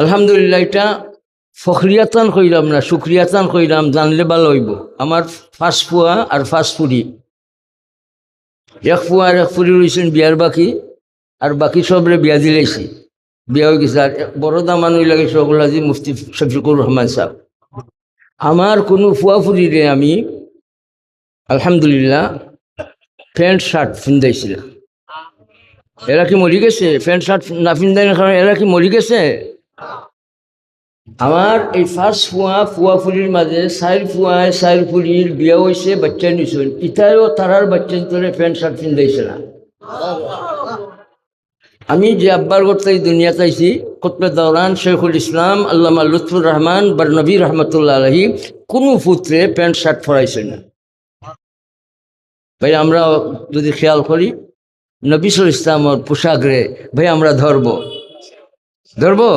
আলহামদুলিল্লাহ, এটা ফখরিয়াতান কইলাম না, শুক্রিয়াতান কইলাম জানলে ভালো হইব। আমার ফাঁস ফুয়া আর ফাঁস ফুরি। এক ফুয়া আর এক ফুরি রয়েছেন বিয়ার বাকি, আর বাকি সবরে বিয়া দিলেছি বিয়া হয়ে গেছে, আর বড় দামান হয়ে লাগে সকল আজি মুফতি শফিকুর রহমান সাহেব। আমার কোনো ফুয়া ফুরিরে আমি, আলহামদুলিল্লাহ, প্যান্ট, শার্ট ফিন্দাইছিলাম এরা কি মরি গেছে? প্যান্ট, শার্ট না ফিন্দাই কারণ এরা কি মরি গেছে? আমার এই ফার্স্ট ফুয়া ফুয়া ফুলির মাঝে সাইর ফুয়ায় সাইর ফুলির বিয়া হয়েছে বাচ্চা নিছেন ইতারও তারার বাচ্চা ধরে প্যান্ট, শার্ট ফিন্দাইছে না। আমি যে আব্বার করতে এই দুনিয়াতে আইছি কতবে দৌরান শেখুল ইসলাম, আল্লামা লুৎফুর রহমান বরনবী রহমতুল্লাহ আলহী কোনো পুত্রে প্যান্ট, শার্ট পরাইছে না। ভাই, আমরা যদি খেয়াল করি নবিসুল ইসলামর পোশাক রে, ভাই, আমরা ধরব। ধরবো?